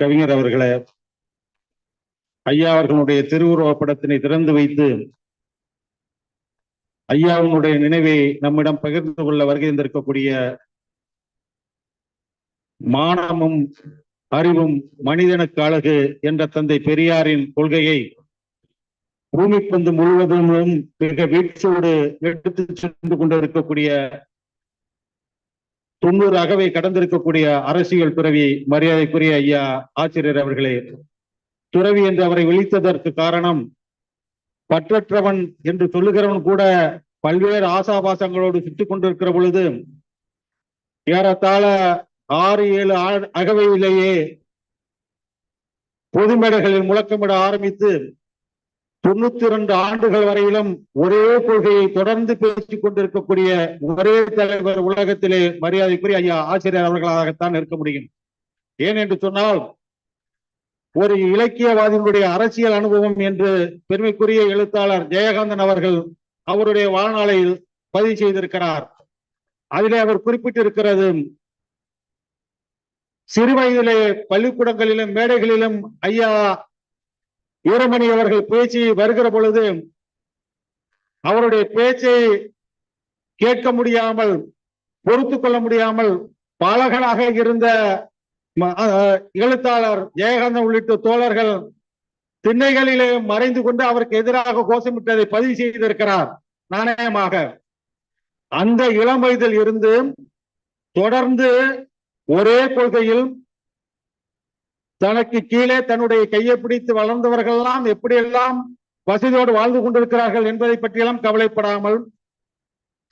கவிஞர் அவர்களை ஐயா அவர்களுடைய திருவுருவப் படத்தினை திறந்து வைத்து ஐயாவினுடைய நினைவை நம்மிடம் பகிர்ந்து கொள்ள வருகை தந்திருக்கக்கூடிய மானமும் அறிவும் மனிதனுக்கு அழகு என்ற தந்தை பெரியாரின் கொள்கையை பூமிப்பந்து முழுவதும் மிக வீழ்ச்சியோடு எடுத்து சென்று கொண்டிருக்கக்கூடிய தொண்ணூறு அகவை கடந்திருக்கக்கூடிய அரசியல் துறவி மரியாதைக்குரிய ஐயா ஆசிரியர் அவர்களே துறவி என்று அவரை விழித்ததற்கு காரணம் பற்றற்றவன் என்று சொல்லுகிறவன் கூட பல்வேறு ஆசாபாசங்களோடு சுட்டுக் கொண்டிருக்கிற பொழுது ஏறத்தாழ ஆறு ஏழு அகவையிலேயே பொது மேடைகளில் முழக்கமிட ஆரம்பித்து தொண்ணூத்தி இரண்டு ஆண்டுகள் வரையிலும் ஒரே கொள்கையை தொடர்ந்து பேசிக் கொண்டிருக்கக்கூடிய ஒரே தலைவர் உலகத்திலே மரியாதைக்குரிய ஐயா ஆசிரியர் அவர்களாகத்தான் இருக்க முடியும். ஏன் என்று சொன்னால் ஒரு இலக்கியவாதியினுடைய அரசியல் அனுபவம் என்று பெருமைக்குரிய எழுத்தாளர் ஜெயகாந்தன் அவர்கள் அவருடைய வாழ்நாளில் பதிவு செய்திருக்கிறார். அதிலே அவர் குறிப்பிட்டிருக்கிறது சிறுவயதிலே பள்ளிக்கூடங்களிலும் மேடைகளிலும் ஐயா வீரமணி அவர்கள் பேச்சு வருகிற பொழுது அவருடைய பேச்சை கேட்க முடியாமல் பொறுத்து கொள்ள முடியாமல் பாலகனாக இருந்த எழுத்தாளர் ஜெயகாந்தன் உள்ளிட்ட தோழர்கள் திண்ணைகளிலே மறைந்து கொண்டு அவருக்கு எதிராக கோஷமிட்டதை பதிவு செய்திருக்கிறார் நாணயமாக. அந்த இளம் வயதில் இருந்து தொடர்ந்து ஒரே கொள்கையில் தனக்கு கீழே தன்னுடைய கையை பிடித்து வளர்ந்தவர்கள் எல்லாம் எப்படியெல்லாம் வசதியோடு வாழ்ந்து கொண்டிருக்கிறார்கள் என்பதை பற்றியெல்லாம் கவலைப்படாமல்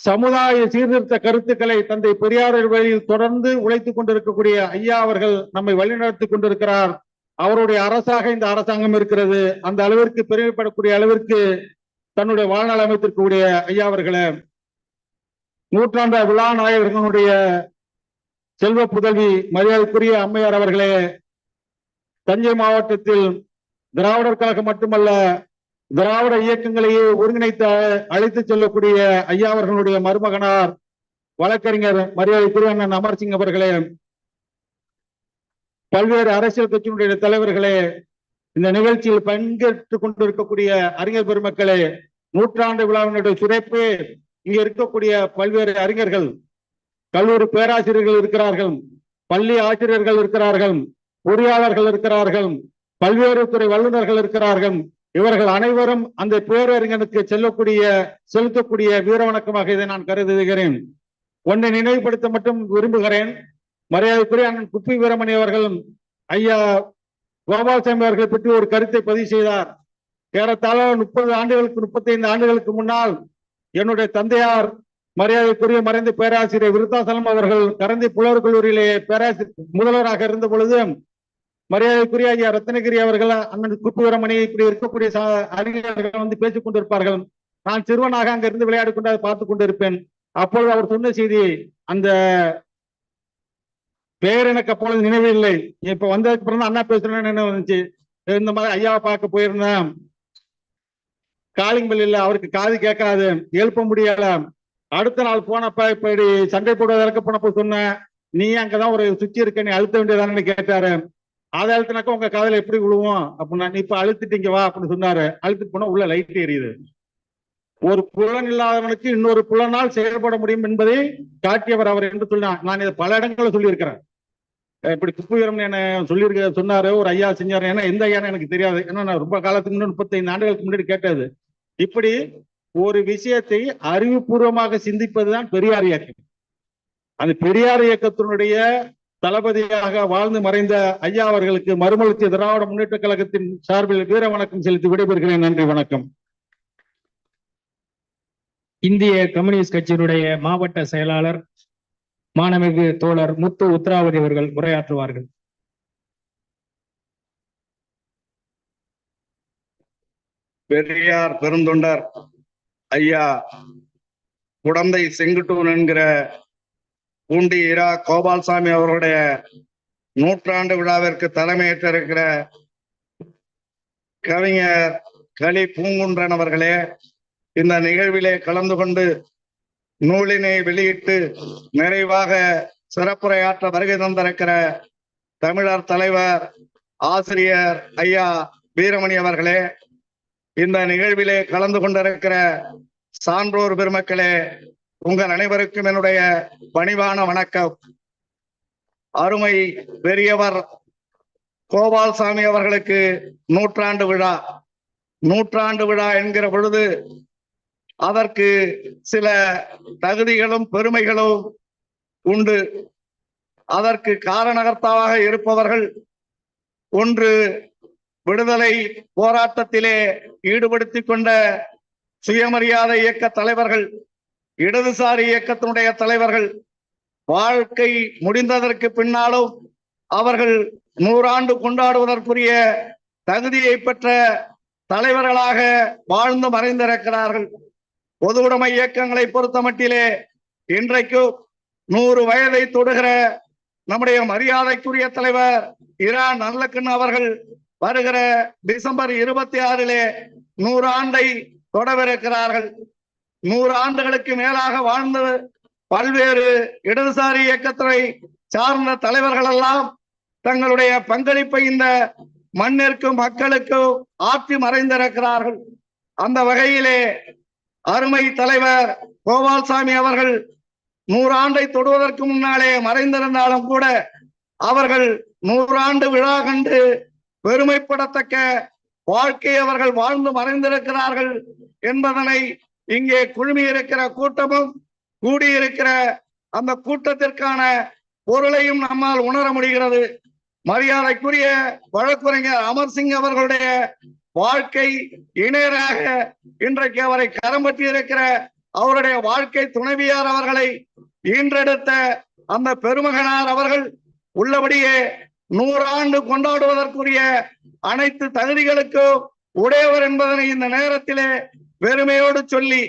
சமுதாய சீர்திருத்த கருத்துக்களை தந்தை பெரியார் வழியில் தொடர்ந்து உழைத்துக் கொண்டிருக்கக்கூடிய ஐயா அவர்கள் நம்மை வழிநடத்திக் கொண்டிருக்கிறார். அவருடைய அரசாக இந்த அரசாங்கம் இருக்கிறது. அந்த அளவிற்கு பெருமைப்படக்கூடிய அளவிற்கு தன்னுடைய வாழ்நாள் அமைத்திருக்கக்கூடிய ஐயா அவர்களை நூற்றாண்டு விழா நாயகர்களுடைய செல்வ புதல்வி மரியாதைக்குரிய அம்மையார் அவர்களே தஞ்சை மாவட்டத்தில் திராவிடருக்காக மட்டுமல்ல திராவிட இயக்கங்களையே ஒருங்கிணைத்து அழைத்து செல்லக்கூடிய ஐயா அவர்களுடைய மருமகனார் வழக்கறிஞர் மரியாதை அண்ணன் அமர்சிங் அவர்களே பல்வேறு அரசியல் கட்சியினுடைய தலைவர்களே இந்த நிகழ்ச்சியில் பங்கேற்றுக் கொண்டிருக்கக்கூடிய அறிஞர் பெருமக்களே நூற்றாண்டு விழாவினுடைய சிறப்பு இங்க இருக்கக்கூடிய பல்வேறு அறிஞர்கள் கல்லூரி பேராசிரியர்கள் இருக்கிறார்கள் பள்ளி ஆசிரியர்கள் இருக்கிறார்கள் பொறியாளர்கள் இருக்கிறார்கள் பல்வேறு துறை வல்லுநர்கள் இருக்கிறார்கள். இவர்கள் அனைவரும் அந்த பேரறிஞனுக்கு செல்லக்கூடிய செலுத்தக்கூடிய வீர வணக்கமாக இதை நான் கருதுகிறேன். ஒன்றை நினைவுபடுத்த மட்டும் விரும்புகிறேன். மரியாதைக்குரிய அண்ணன் குப்பி வீரமணி அவர்கள் ஐயா கோபால்சாமி அவர்களை பற்றி ஒரு கருத்தை பதிவு செய்தார். ஏறத்தாழ முப்பது ஆண்டுகளுக்கு முப்பத்தி ஐந்து ஆண்டுகளுக்கு முன்னால் என்னுடைய தந்தையார் மரியாதைக்குரிய மறைந்த பேராசிரியர் விருத்தாசலம் அவர்கள் கரந்தி புலவர் கல்லூரியிலே பேராசிரியர் முதல்வராக இருந்த பொழுது மரியாதைக்குரிய ஐயா ரத்னகிரி அவர்கள் அண்ணன் குப்புவரமணி இப்படி இருக்கக்கூடிய ச- அறிஞர்கள் வந்து பேசிக் கொண்டிருப்பார்கள். நான் சிறுவனாக அங்க இருந்து விளையாடி கொண்டு அதை பார்த்து கொண்டிருப்பேன். அப்பொழுது அவர் சொன்ன செய்தி அந்த பெயர் எனக்கு அப்பொழுது நினைவில்லை இப்ப வந்ததுக்கு அப்புறம் தான் அண்ணா பேசுறேன்னு நினைவு வந்துச்சு. இந்த மாதிரி ஐயாவை பார்க்க போயிருந்தேன். காலிங் bell அவருக்கு காது கேட்காது எழுப்ப முடியல. அடுத்த நாள் போனப்ப இப்படி சண்டை போடுவதற்கு போனப்ப சொன்னேன் நீ அங்கதான் ஒரு சுத்தி இருக்க நீ அழுத்த வேண்டியதானு கேட்டாரு. அதை அழுத்தினாக்கா உங்க காதல எப்படி விழுவோம்? அப்படின்னா நீ இப்ப அழுத்திட்டீங்க வா அப்படின்னு சொன்னாரு. அழுத்திட்டு போனா உள்ள லைட் எரியுது ஒரு புலன் இல்லாதவனுக்கு இன்னொரு புலனால் செயல்பட முடியும் என்பதை காட்டியவர் அவர் என்று சொன்னார் நான் இதை பல இடங்களில் சொல்லியிருக்கிறேன். இப்படி குப்புவீரம் என்ன சொல்லியிருக்க சொன்னாரு ஒரு ஐயா செஞ்சாரு. ஏன்னா எந்த ஐயான்னு எனக்கு தெரியாது. ஏன்னா நான் ரொம்ப காலத்துக்கு முன்னாடி முப்பத்தைந்து ஆண்டுகளுக்கு முன்னாடி கேட்டது. இப்படி ஒரு விஷயத்தை அறிவுபூர்வமாக சிந்திப்பதுதான் பெரியார் இயக்கம். அந்த பெரியார் இயக்கத்தினுடைய தளபதியாக வாழ்ந்து மறைந்த ஐயா அவர்களுக்கு மறுமலர்ச்சி திராவிட முன்னேற்ற கழகத்தின் சார்பில் வீர வணக்கம் செலுத்தி விடைபெறுகிறேன். நன்றி வணக்கம். இந்திய கம்யூனிஸ்ட் கட்சியினுடைய மாவட்ட செயலாளர் மாணமிகு தோழர் முத்து உத்ராவதி அவர்கள் உரையாற்றுவார்கள். பெரியார் பெருந்தொண்டர் ஐயா குடந்தை செங்குட்டூன் என்கிற பூண்டி இரா கோபால்சாமி அவர்களுடைய நூற்றாண்டு விழாவிற்கு தலைமையேற்ற இருக்கிற கவிஞர் களி பூங்குன்றன் அவர்களே இந்த நிகழ்விலே கலந்து கொண்டு நூலினை வெளியிட்டு நிறைவாக சிறப்புரையாற்ற வருகை தந்திருக்கிற தமிழர் தலைவர் ஆசிரியர் ஐயா வீரமணி அவர்களே இந்த நிகழ்விலே கலந்து கொண்டிருக்கிற சான்றோர் பெருமக்களே உங்கள் அனைவருக்கும் என்னுடைய பணிவான வணக்கம். அருமை பெரியவர் கோபால்சாமி அவர்களுக்கு நூற்றாண்டு விழா. நூற்றாண்டு விழா என்கிற பொழுது அதற்கு சில தகுதிகளும் பெருமைகளும் உண்டு. அதற்கு காரணகர்த்தாவாக இருப்பவர்கள் ஒன்று விடுதலை போராட்டத்திலே ஈடுபடுத்திக் கொண்ட சுயமரியாதை இயக்க தலைவர்கள் இடதுசாரி இயக்கத்தினுடைய தலைவர்கள் வாழ்க்கை முடிந்ததற்கு பின்னாலும் அவர்கள் நூறாண்டு கொண்டாடுவதற்குரிய தகுதியை பெற்ற தலைவர்களாக வாழ்ந்து மறைந்திருக்கிறார்கள். பொது உடைமை இயக்கங்களை பொறுத்த மட்டிலே இன்றைக்கும் நூறு வயதை தொடுகிற நம்முடைய மரியாதைக்குரிய தலைவர் இரா நல்லக்கண் அவர்கள் வருகிற டிசம்பர் இருபத்தி ஆறிலே நூறாண்டை தொடவிருக்கிறார்கள். நூறு ஆண்டுகளுக்கு மேலாக வாழ்ந்த பல்வேறு இடதுசாரி இயக்கத்தை சார்ந்த தலைவர்கள் எல்லாம் தங்களுடைய பங்களிப்பை இந்த மண்ணிற்கும் மக்களுக்கும் ஆற்றி மறைந்திருக்கிறார்கள். அந்த வகையிலே அருமை தலைவர் கோபால்சாமி அவர்கள் நூறாண்டை தொடுவதற்கு முன்னாலே மறைந்திருந்தாலும் கூட அவர்கள் நூறாண்டு விழா கண்டு பெருமைப்படத்தக்க வாழ்க்கை அவர்கள் வாழ்ந்து மறைந்திருக்கிறார்கள் என்பதனை இங்கே குழுமி இருக்கிற கூட்டமும் கூடியிருக்கிற அந்த கூட்டத்திற்கான பொருளையும் நம்மால் உணர முடிகிறது. மரியாதைக்குரிய வழக்குரைஞர் அமர்சிங் அவர்களுடைய வாழ்க்கை இணையராக இன்றைக்கு அவரை கரம் இருக்கிற அவருடைய வாழ்க்கை துணைவியார் அவர்களை ஈன்றெடுத்த அந்த பெருமகனார் அவர்கள் உள்ளபடியே நூறாண்டு கொண்டாடுவதற்குரிய அனைத்து தகுதிகளுக்கும் உடையவர் என்பதனை இந்த நேரத்திலே பெருமையோடு சொல்லி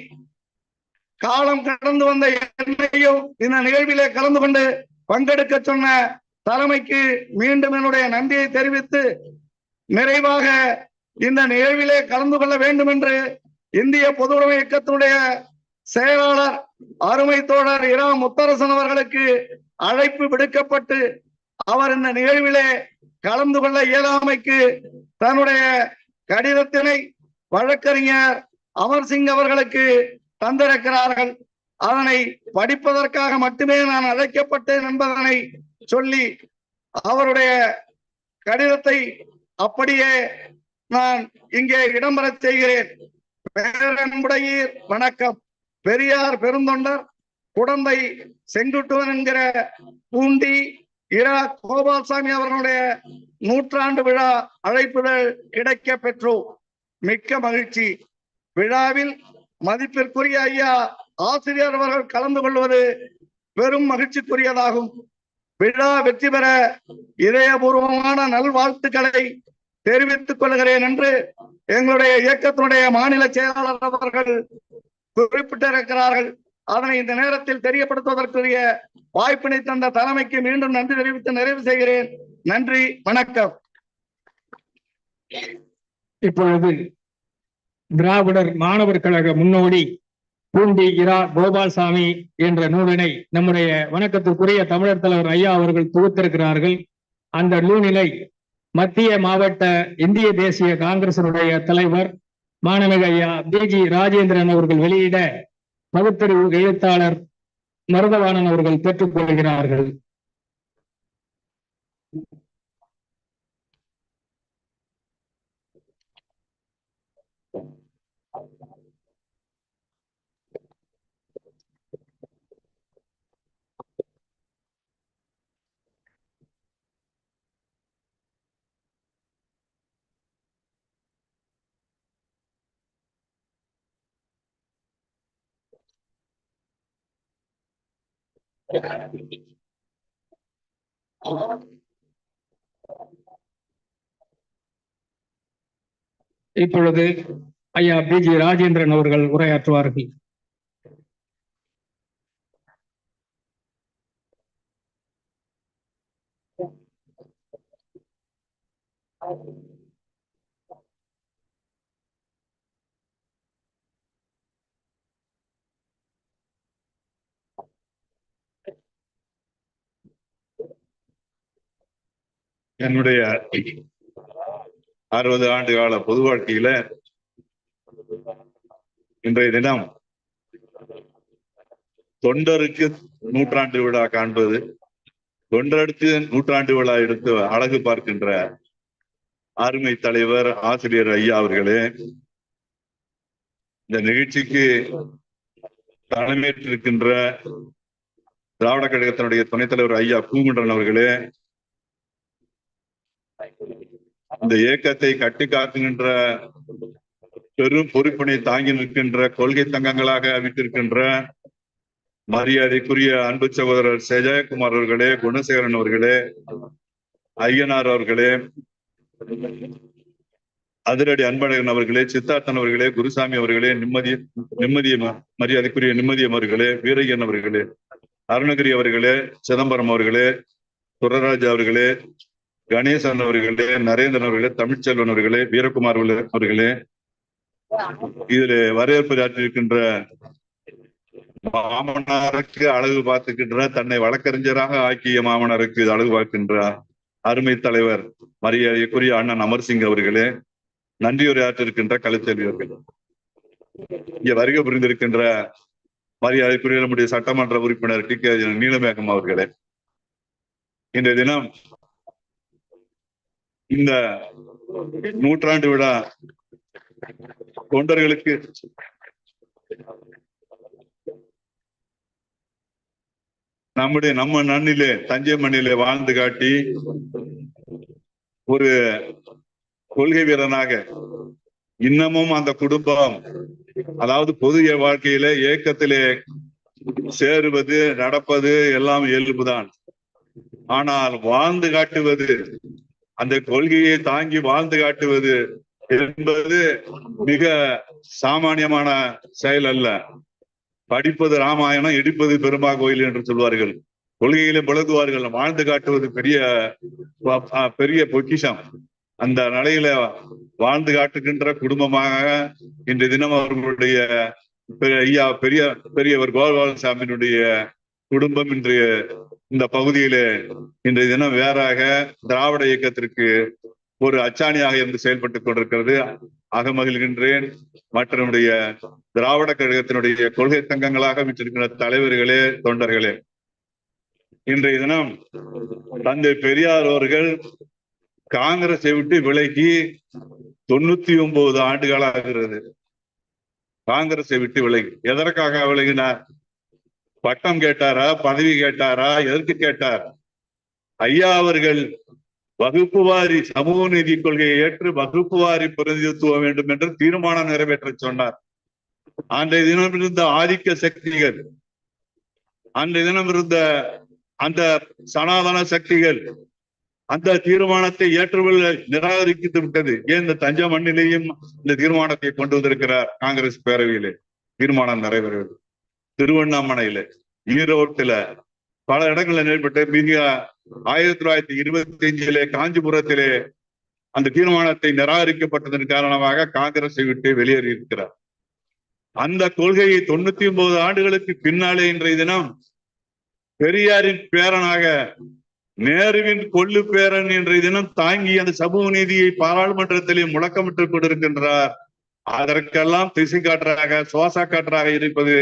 காலம் கடந்து வந்த என்னையும் இந்த நிகழ்விலே கலந்து கொண்டு பங்கெடுக்க சொன்ன தலைமைக்கு மீண்டும் என்னுடைய நன்றியை தெரிவித்து நிறைவாக இந்த நிகழ்விலே கலந்து கொள்ள வேண்டும் என்று இந்திய பொதுவுடைமை இயக்கத்தினுடைய செயலாளர் அருமை தோழர் இரா முத்தரசன் அவர்களுக்கு அழைப்பு விடுக்கப்பட்டு அவர் இந்த நிகழ்விலே கலந்து கொள்ள இயலாமைக்கு தன்னுடைய கடிதத்தினை வழக்கறிஞர் அமர் சிங் அவர்களுக்கு தந்திருக்கிறார்கள். அதனை படிப்பதற்காக மட்டுமே நான் அழைக்கப்பட்டேன் என்பதனை சொல்லி அவருடைய கடிதத்தை அப்படியே நான் இங்கே இடம்பெறச் செய்கிறேன். பேரன்புடையீர் வணக்கம். பெரியார் பெருந்தொண்டர் குடந்தை செங்குட்டுவன் என்கிற பூண்டி இரா கோபால்சாமி அவர்களுடைய நூற்றாண்டு விழா அழைப்புதல் கிடைக்க பெற்றோம். மிக்க மகிழ்ச்சி. விழாவில் மதிப்பிற்குரிய ஐயா ஆசிரியர் அவர்கள் கலந்து கொள்வது பெரும் மகிழ்ச்சிக்குரியதாகும். விழா வெற்றி பெற இதயபூர்வமான நல்வாழ்த்துக்களை தெரிவித்துக் கொள்கிறேன் என்று எங்களுடைய இயக்கத்தினுடைய மாநில செயலாளர் அவர்கள் குறிப்பிட்டிருக்கிறார்கள். அதனை இந்த நேரத்தில் தெரியப்படுத்துவதற்குரிய வாய்ப்பினை தந்த தலைமைக்கு மீண்டும் நன்றி தெரிவித்து நிறைவு செய்கிறேன். நன்றி வணக்கம். இப்பொழுது திராவிடர் மாணவர் கழக முன்னோடி பூண்டி இரா கோபால்சாமி என்ற நூலினை நம்முடைய வணக்கத்திற்குரிய தமிழர் தலைவர் ஐயா அவர்கள் தொகுத்திருக்கிறார்கள். அந்த நூலினை மத்திய மாவட்ட இந்திய தேசிய காங்கிரசனுடைய தலைவர் மாணவிக ஐயா பிஜி ராஜேந்திரன் அவர்கள் வெளியிட பகுத்தறிவு எழுத்தாளர் மருதவாணன் அவர்கள் பெற்றுக் கொள்கிறார்கள். இப்பொழுது ஐயா பிஜி ராஜேந்திரன் அவர்கள் உரையாற்றுவார்கள். என்னுடைய அறுபது ஆண்டு கால பொது வாழ்க்கையில இன்றைய தினம் தொண்டருக்கு நூற்றாண்டு விழா காண்பது தொண்டருக்கு நூற்றாண்டு விழா எடுத்து அழகு பார்க்கின்ற அருமை தலைவர் ஆசிரியர் ஐயா அவர்களே இந்த நிகழ்ச்சிக்கு தலைமையேற்றிருக்கின்ற திராவிட கழகத்தினுடைய துணைத் தலைவர் ஐயா பூங்குண்டன் அவர்களே இந்த இயக்கத்தை கட்டி காக்குகின்ற பெரும் பொறுப்பினை தாங்கி நிற்கின்ற கொள்கை தங்கங்களாக விட்டிருக்கின்ற மரியாதைக்குரிய அன்பு சகோதரர் ஜெயக்குமார் அவர்களே குணசேகரன் அவர்களே ஐயனார் அவர்களே அதிரடி அன்பழகன் அவர்களே சித்தார்த்தன் அவர்களே குருசாமி அவர்களே நிம்மதி நிம்மதிய மரியாதைக்குரிய நிம்மதியம் அவர்களே வீரையன் அவர்களே அருணகிரி அவர்களே சிதம்பரம் அவர்களே துரராஜ் அவர்களே கணேசன் அவர்களே நரேந்திரன் அவர்களே தமிழ்ச்செல்வன் அவர்களே வீரகுமார் அவர்களே இதில் வரவேற்பு ஆற்றியிருக்கின்ற மாமனாருக்கு அழகு பார்த்துக்கின்ற தன்னை வழக்கறிஞராக ஆக்கிய மாமனாருக்கு இது அழகு பார்க்கின்ற அருமை தலைவர் மரியாதைக்குரிய அண்ணன் அமர்சிங் அவர்களே நன்றியுரையாற்றிருக்கின்ற கலைச்செல்வி அவர்கள் இங்க வருகை புரிந்திருக்கின்ற மரியாதைக்குரிய நம்முடைய சட்டமன்ற உறுப்பினர் டி கே நீலமேகம் அவர்களே இன்றைய தினம் இந்த நூற்றாண்டு விழா தொண்டர்களுக்கு நம்முடைய நம்ம நன்னிலே தஞ்சை மண்ணிலே வாழ்ந்து காட்டி ஒரு கொள்கை வீரனாக இன்னமும் அந்த குடும்பம் அதாவது பொது வாழ்க்கையில இயக்கத்திலே சேருவது நடப்பது எல்லாம் இயல்புதான். ஆனால் வாழ்ந்து காட்டுவது அந்த கொள்கையை தாங்கி வாழ்ந்து காட்டுவது என்பது மிக சாமானியமான செயல் அல்ல. படிப்பது ராமாயணம் இடிப்பது பெருமா கோயில் என்று சொல்வார்கள். கொள்கையிலே பழகுவார்கள் வாழ்ந்து காட்டுவது பெரிய பெரிய பொக்கிஷம். அந்த நிலையில வாழ்ந்து காட்டுகின்ற குடும்பமாக இன்று தினம் அவர்களுடைய ஐயா பெரிய பெரியவர் கோபாலசாமியினுடைய குடும்பம் இன்றைய இந்த பகுதியிலே இன்றைய தினம் வேறாக திராவிட இயக்கத்திற்கு ஒரு அச்சாணியாக இருந்து செயல்பட்டுக் கொண்டிருக்கிறது. அகமகிழ்கின்றேன். மற்றவனுடைய திராவிட கழகத்தினுடைய கொள்கை தங்கங்களாக விட்டிருக்கிற தலைவர்களே தொண்டர்களே. இன்றைய தினம் தந்தை பெரியார் அவர்கள் காங்கிரஸை விட்டு விலகி தொண்ணூத்தி ஒன்பது ஆண்டுகளாகிறது. காங்கிரஸை விட்டு விலகி. எதற்காக விலகினார்? பட்டம் கேட்டாரா பதவி கேட்டாரா எதற்கு கேட்டார்? ஐயா அவர்கள் வகுப்பு வாரி சமூக நீதி கொள்கையை ஏற்று வகுப்பு வாரி பிரதிநிதித்துவ வேண்டும் என்று தீர்மானம் நிறைவேற்ற சொன்னார். அன்றைய தினம் இருந்த ஆதிக்க சக்திகள் அன்றைய தினம் இருந்த அந்த சனாதன சக்திகள் அந்த தீர்மானத்தை ஏற்றுக்கொள்ள நிராகரித்து விட்டது. ஏன் இந்த தஞ்சை மண்ணிலேயும் இந்த தீர்மானத்தை கொண்டு வந்திருக்கிறார் காங்கிரஸ் பேரவையிலே? தீர்மானம் நிறைவேறுவது. திருவண்ணாமலையில ஈரோட்டில. பல இடங்களில் ஏற்பட்ட மிக ஆயிரத்தி தொள்ளாயிரத்தி இருபத்தி அஞ்சிலே காஞ்சிபுரத்திலே அந்த தீர்மானத்தை நிராகரிக்கப்பட்டதன் காரணமாக காங்கிரஸை விட்டு வெளியேறி இருக்கிறார். அந்த கொள்கையை தொண்ணூத்தி ஒன்பது ஆண்டுகளுக்கு பின்னாலே இன்றைய தினம் பெரியாரின் பேரனாக நேருவின் கொள்ளு பேரன் இன்றைய தினம் தாங்கி அந்த சமூக நீதியை பாராளுமன்றத்திலே முழக்கமிட்டுக் கொண்டிருக்கின்றார். அதற்கெல்லாம் திசை காற்றாக சுவாச காற்றாக இருப்பது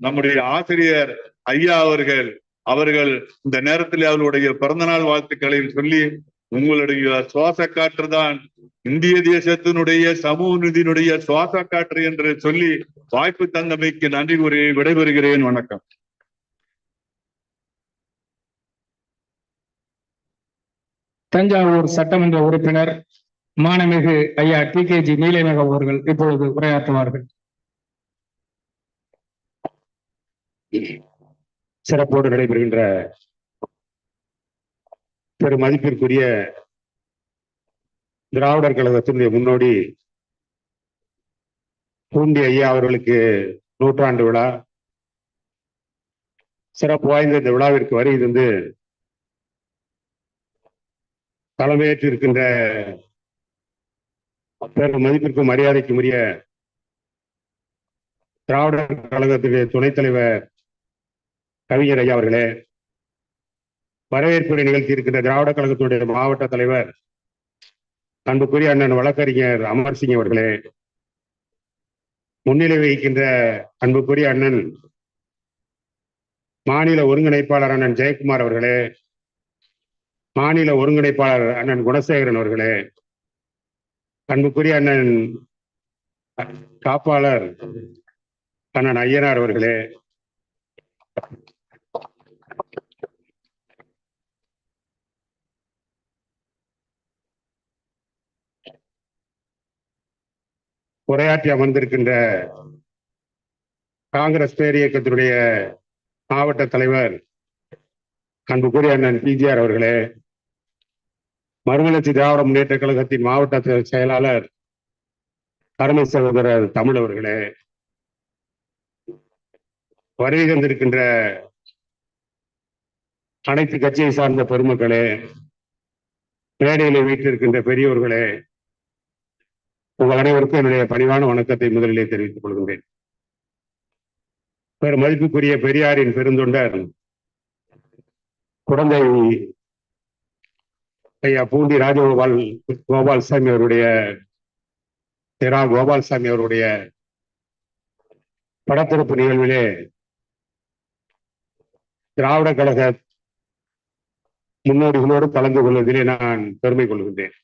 நம்முடைய ஆசிரியர் ஐயா அவர்கள் அவர்கள் இந்த நேரத்தில் அவர்களுடைய பிறந்தநாள் வாழ்த்துக்களை சொல்லி உங்களுடைய சுவாச காற்று தான் இந்திய தேசத்தினுடைய சமூக நிதியினுடைய சுவாச காற்று என்று சொல்லி வாய்ப்பு தந்தமைக்கு நன்றி கூறி விடைபெறுகிறேன். வணக்கம். தஞ்சாவூர் சட்டமன்ற உறுப்பினர் மாணமிகு ஐயா டி கே ஜி நீலமேகம் அவர்கள் இப்பொழுது உரையாற்றுவார்கள். சிறப்போடு நடைபெறுகின்ற பெரும் மதிப்பிற்குரிய திராவிடர் கழகத்தினுடைய முன்னோடி பூண்டி ஐயா அவர்களுக்கு நூற்றாண்டு விழா. சிறப்பு வாய்ந்த இந்த விழாவிற்கு வருகிறது தலைமையேற்றிருக்கின்ற பெரும் மதிப்பிற்கும் மரியாதைக்கும் உரிய திராவிடர் கழகத்துடைய துணைத் தலைவர் கவிஞர் ஐயா அவர்களே வரவேற்புரை நிகழ்த்தி இருக்கின்ற திராவிட கழகத்துடைய மாவட்ட தலைவர் அன்புக்குரிய அண்ணன் வழக்கறிஞர் அமர் சிங் அவர்களே முன்னிலை வகிக்கின்ற அன்புக்குரிய அண்ணன் மாநில ஒருங்கிணைப்பாளர் அண்ணன் ஜெயக்குமார் அவர்களே மாநில ஒருங்கிணைப்பாளர் அண்ணன் குணசேகரன் அவர்களே அன்புக்குரிய அண்ணன் காப்பாளர் அண்ணன் ஐயனார் அவர்களே. உரையாற்றி அமர்ந்திருக்கின்ற காங்கிரஸ் பேர் இயக்கத்தினுடைய மாவட்ட தலைவர் அன்புக்குரிய அண்ணன் பிஜிஆர் அவர்களே. மறுமலர்ச்சி திராவிட முன்னேற்ற கழகத்தின் மாவட்ட செயலாளர் அருமை சகோதரர் தமிழ் அவர்களே வருகை தந்திருக்கின்ற அனைத்து கட்சியை சார்ந்த பெருமக்களே மேடையில வீட்டிருக்கின்ற பெரியோர்களே உங்கள் அனைவருக்கும் என்னுடைய பணிவான வணக்கத்தை முதலிலே தெரிவித்துக் கொள்கின்றேன். பெரு மதிப்புக்குரிய பெரியாரின் பெருந்தொண்டர் குழந்தை ஐயா பூண்டி ராஜகோபால் கோபால்சாமி அவருடைய இரா கோபால்சாமி அவருடைய படத்திறப்பு நிகழ்விலே திராவிட கழக முன்னோடிகளோடு கலந்து கொள்வதிலே நான் பெருமை கொள்கின்றேன்.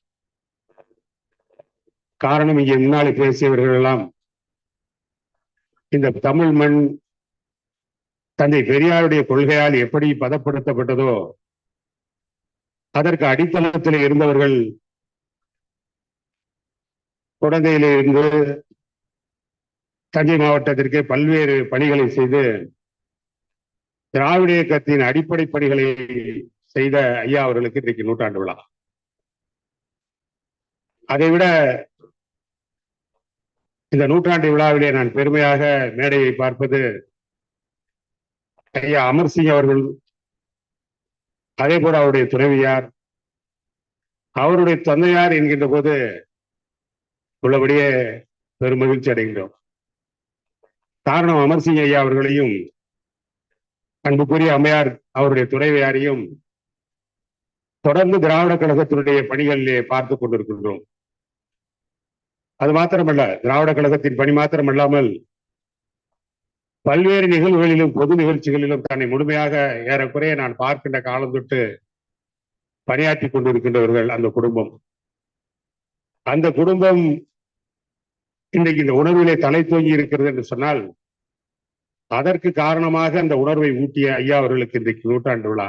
காரணம் இங்கே முன்னாடி பேசியவர்கள் எல்லாம் இந்த தமிழ் மண் தந்தை பெரியாருடைய கொள்கையால் எப்படி பதப்படுத்தப்பட்டதோ அதற்கு அடித்தளத்தில் இருந்தவர்கள் குழந்தையிலிருந்து தஞ்சை மாவட்டத்திற்கு பல்வேறு பணிகளை செய்து திராவிட இயக்கத்தின் அடிப்படை பணிகளை செய்த ஐயா அவர்களுக்கு இன்றைக்கு நூற்றாண்டு விழா. அதைவிட இந்த நூற்றாண்டு விழாவிலே நான் பெருமையாக மேடையை பார்ப்பது ஐயா அமர்சிங் அவர்கள் அதே போல அவருடைய துறவியார் அவருடைய தந்தையார் என்கின்ற போது உள்ளபடியே பெரும் மகிழ்ச்சி அடைகின்றோம். காரணம் அமர்சிங் ஐயா அவர்களையும் அன்புக்குரிய அம்மையார் அவருடைய துறைவையாரையும் தொடர்ந்து திராவிட கழகத்தினுடைய பணிகளிலே பார்த்து கொண்டிருக்கின்றோம். அது மாத்திரமல்ல திராவிட கழகத்தின் பணி மாத்திரம் அல்லாமல் பல்வேறு நிகழ்வுகளிலும் பொது நிகழ்ச்சிகளிலும் தன்னை முழுமையாக ஏறக்குறைய நான் பார்க்கின்ற காலம் தொட்டு பணியாற்றி கொண்டிருக்கின்றவர்கள் அந்த குடும்பம். அந்த குடும்பம் இன்றைக்கு இந்த உணர்விலே தலை தூங்கி இருக்கிறது என்று சொன்னால் அதற்கு காரணமாக அந்த உணர்வை ஊட்டிய ஐயா அவர்களுக்கு இன்றைக்கு நூற்றாண்டு விழா.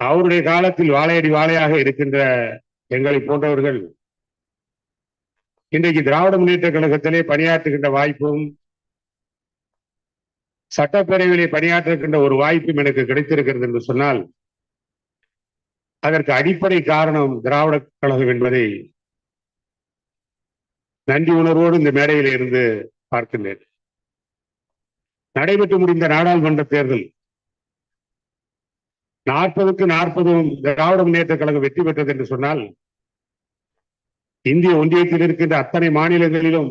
அவருடைய காலத்தில் வாழையடி வாழையாக இருக்கின்ற எங்களை போன்றவர்கள் இன்றைக்கு திராவிட முன்னேற்ற கழகத்திலே பணியாற்றுகின்ற வாய்ப்பும் சட்டப்பேரவையிலே பணியாற்றுகின்ற ஒரு வாய்ப்பும் எனக்கு கிடைத்திருக்கிறது என்று சொன்னால் அதற்கு அடிப்படை காரணம் திராவிட கழகம் என்பதை நன்றி உணர்வோடு இந்த மேடையில் இருந்து பார்க்கின்றேன். நடைபெற்று முடிந்த நாடாளுமன்ற தேர்தல் நாற்பதுக்கு நாற்பதும் திராவிட முன்னேற்ற கழகம் வெற்றி பெற்றது என்று சொன்னால் இந்திய ஒன்றியத்தில் இருக்கின்ற அத்தனை மாநிலங்களிலும்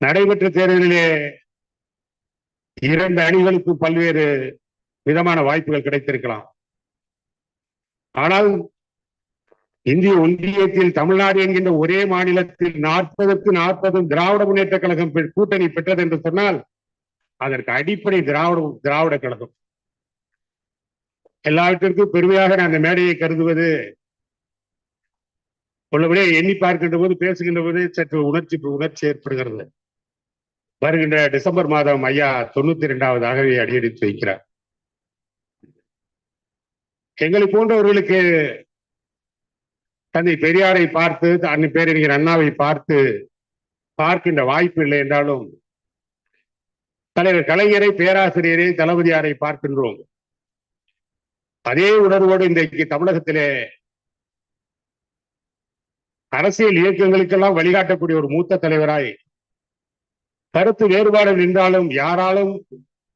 நடைபெற்ற தேர்தலிலே இரண்டு அணிகளுக்கு பல்வேறு விதமான வாய்ப்புகள் கிடைத்திருக்கலாம். ஆனால் இந்திய ஒன்றியத்தில் தமிழ்நாடு என்கின்ற ஒரே மாநிலத்தில் நாற்பதுக்கு நாற்பதும் திராவிட முன்னேற்ற கழகம் பெ- கூட்டணி பெற்றது என்று சொன்னால் அதற்கு அடிப்படை திராவிட திராவிட கழகம். எல்லாவற்றிற்கும் பெருமையாக நான் அந்த மேடையை கருதுவது உள்ளபடியே எண்ணி பார்க்கின்ற போது பேசுகின்ற போது சற்று உணர்ச்சி உணர்ச்சி ஏற்படுகிறது. வருகின்ற டிசம்பர் மாதம் ஐயா தொண்ணூத்தி இரண்டாவது ஆகவே அடியெடுத்து வைக்கிறார். எங்களை போன்றவர்களுக்கு தந்தை பெரியாரை பார்த்து அன்னை பேரறிஞர் அண்ணாவை பார்த்து பார்க்கின்ற வாய்ப்பு இல்லை என்றாலும் தலைவர் கலைஞரை பேராசிரியரை தளபதியாரை பார்க்கின்றோம். அதே உணர்வோடு இன்றைக்கு தமிழகத்திலே அரசியல் இயக்கங்களுக்கெல்லாம் வழிகாட்டக்கூடிய ஒரு மூத்த தலைவராய் கருத்து வேறுபாடு நின்றாலும் யாராலும்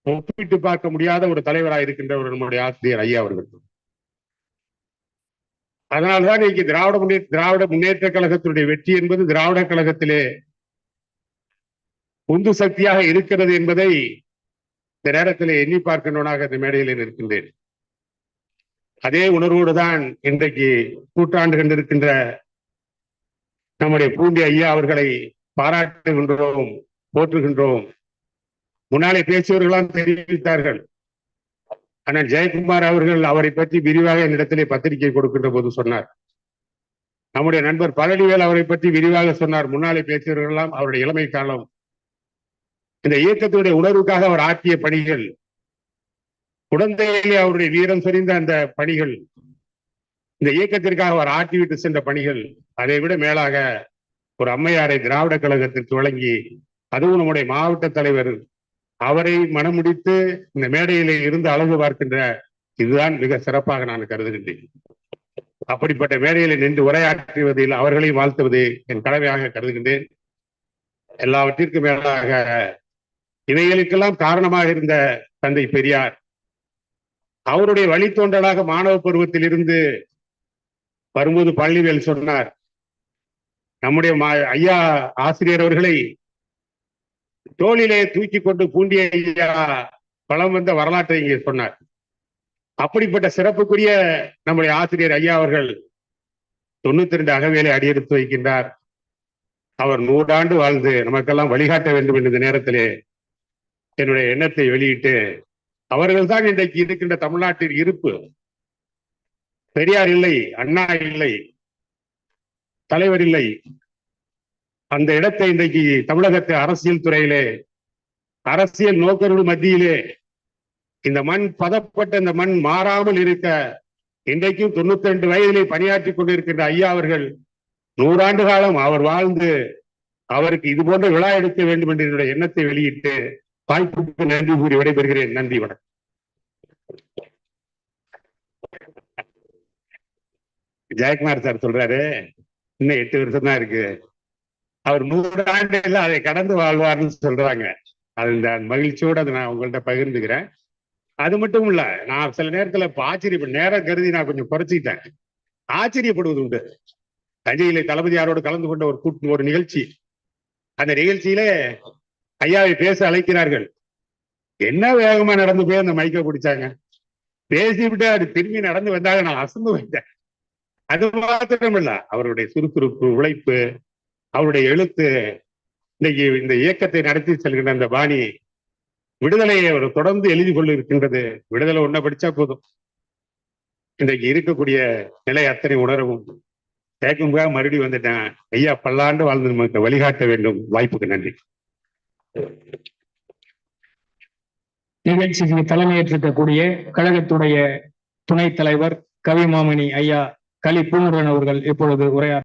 ஒப்பிட்டு பார்க்க முடியாத ஒரு தலைவராக இருக்கின்றவர் நம்முடைய ஆசிரியர் ஐயா அவர்கள். அதனால்தான் இன்னைக்கு திராவிட முன்னே திராவிட முன்னேற்ற கழகத்தினுடைய வெற்றி என்பது திராவிட கழகத்திலே உந்து சக்தியாக இருக்கிறது என்பதை இந்த நேரத்தில் எண்ணி பார்க்கின்றவனாக இந்த மேடையில் இருக்கின்றேன் அதே உணர்வோடு தான் இன்றைக்கு நூற்றாண்டு கண்டிருக்கின்ற நம்முடைய பூண்டி ஐயா அவர்களை பாராட்டுகின்றோம். போற்றுகின்றோம். முன்னாலே பேசியவர்களாம் தெரிவித்தார்கள். ஆனால் ஜெயக்குமார் அவர்கள் அவரை பற்றி விரிவாக என்னிடத்திலே பத்திரிகை கொடுக்கின்ற போது சொன்னார். நம்முடைய நண்பர் பழனிவேல் அவரை பற்றி விரிவாக சொன்னார். முன்னாலே பேசியவர்களெல்லாம் அவருடைய இளமை காலம். இந்த இயக்கத்தினுடைய உணர்வுக்காக அவர் ஆற்றிய பணிகள். குழந்தையிலே அவருடைய வீரம் சொரிந்த அந்த பணிகள். இந்த இயக்கத்திற்காக அவர் ஆற்றிவிட்டு சென்ற பணிகள். அதை விட மேலாக ஒரு அம்மையாரை திராவிட கழகத்திற்கு வழங்கி அதுவும் நம்முடைய மாவட்ட தலைவர் அவரை மனமுடித்து இந்த மேடையிலே இருந்து அழகு பார்க்கின்ற இதுதான் மிக சிறப்பாக நான் கருதுகின்றேன். அப்படிப்பட்ட மேடையில நின்று உரையாற்றுவதில் அவர்களை வாழ்த்துவது என் கடமையாக கருதுகின்றேன். எல்லாவற்றிற்கும் மேலாக இவைகளுக்கெல்லாம் காரணமாக இருந்த தந்தை பெரியார் அவருடைய வழித்தோன்றலாக மாணவ பருவத்தில் இருந்து வரும்போது பழனிவேல் சொன்னார் நம்முடைய மா- ஐயா ஆசிரியர் அவர்களை தோளிலே தூக்கி கொண்டு பூண்டிய ஐயா பலம் வந்த வரலாற்றை இங்கே சொன்னார். அப்படிப்பட்ட சிறப்புக்குரிய நம்முடைய ஆசிரியர் ஐயா அவர்கள் தொண்ணூத்தி ரெண்டு அகவேலை அடியெடுத்து வைக்கின்றார். அவர் நூறாண்டு வாழ்ந்து நமக்கெல்லாம் வழிகாட்ட வேண்டும் என்ற நேரத்திலே என்னுடைய எண்ணத்தை வெளியிட்டு அவர்கள் தான் இன்றைக்கு இருக்கின்ற தமிழ்நாட்டின் இருப்பு. பெரியார் இல்லை அண்ணா இல்லை தலைவர் இல்லை அந்த இடத்தை இன்றைக்கு தமிழகத்து அரசியல் துறையிலே அரசியல் நோக்கர்கள் மத்தியிலே இந்த மண் பதப்பட்ட இந்த மண் மாறாமல் இருக்க இன்றைக்கும் தொண்ணூத்தி ரெண்டு வயதிலே பணியாற்றி கொண்டிருக்கின்ற ஐயா அவர்கள் நூறாண்டு காலம் அவர் வாழ்ந்து அவருக்கு இது போன்ற விழா எடுக்க வேண்டும் என்ற என்னுடைய எண்ணத்தை வெளியிட்டு வாய்ப்புக்கு நன்றி கூறி விடைபெறுகிறேன். நன்றி வணக்கம். ஜெயக்குமார் சார் சொல்றாரு இன்னும் எட்டு வருஷம் தான் இருக்கு. அவர் நூறாண்டு அதை கடந்து வாழ்வார்னு சொல்றாங்க. அது இந்த மகிழ்ச்சியோட அதை நான் உங்கள்கிட்ட பகிர்ந்துக்கிறேன். அது மட்டும் இல்ல நான் சில நேரத்துல இப்ப ஆச்சரியம் நேரம் கருதி நான் கொஞ்சம் குறைச்சிக்கிட்டேன். ஆச்சரியப்படுவது உண்டு. தஞ்சையில தளபதியாரோடு கலந்து கொண்ட ஒரு கூட்டு ஒரு நிகழ்ச்சி. அந்த நிகழ்ச்சியில ஐயாவை பேச அழைக்கிறார்கள். என்ன வேகமா நடந்து போய் அந்த மைக்க பிடிச்சாங்க? பேசிவிட்டு அது திரும்பி நடந்து வந்தாங்க. நான் அசந்து வைத்தேன் அது மாத்திரமில்ல அவருடைய சுறுசுறுப்பு உழைப்பு அவருடைய எழுத்து இன்னைக்கு இந்த இயக்கத்தை நடத்தி செல்கின்ற அந்த பாணி விடுதலையை அவர் தொடர்ந்து எழுதி கொண்டு இருக்கின்றது விடுதலை ஒன்ன படிச்சா போதும். இன்றைக்கு இருக்கக்கூடிய நிலை அத்தனை உணரவும் கேட்கும்போது மறுபடியும் வந்துட்டேன். ஐயா பல்லாண்டு வாழ்ந்து நமக்கு வழிகாட்ட வேண்டும். வாய்ப்புக்கு நன்றி. நிகழ்ச்சிக்கு தலைமையேற்றிருக்கக்கூடிய கழகத்துடைய துணைத் தலைவர் கவிமாமணி ஐயா கலி பூங்குரன் அவர்கள் இப்பொழுது உரையாற்ற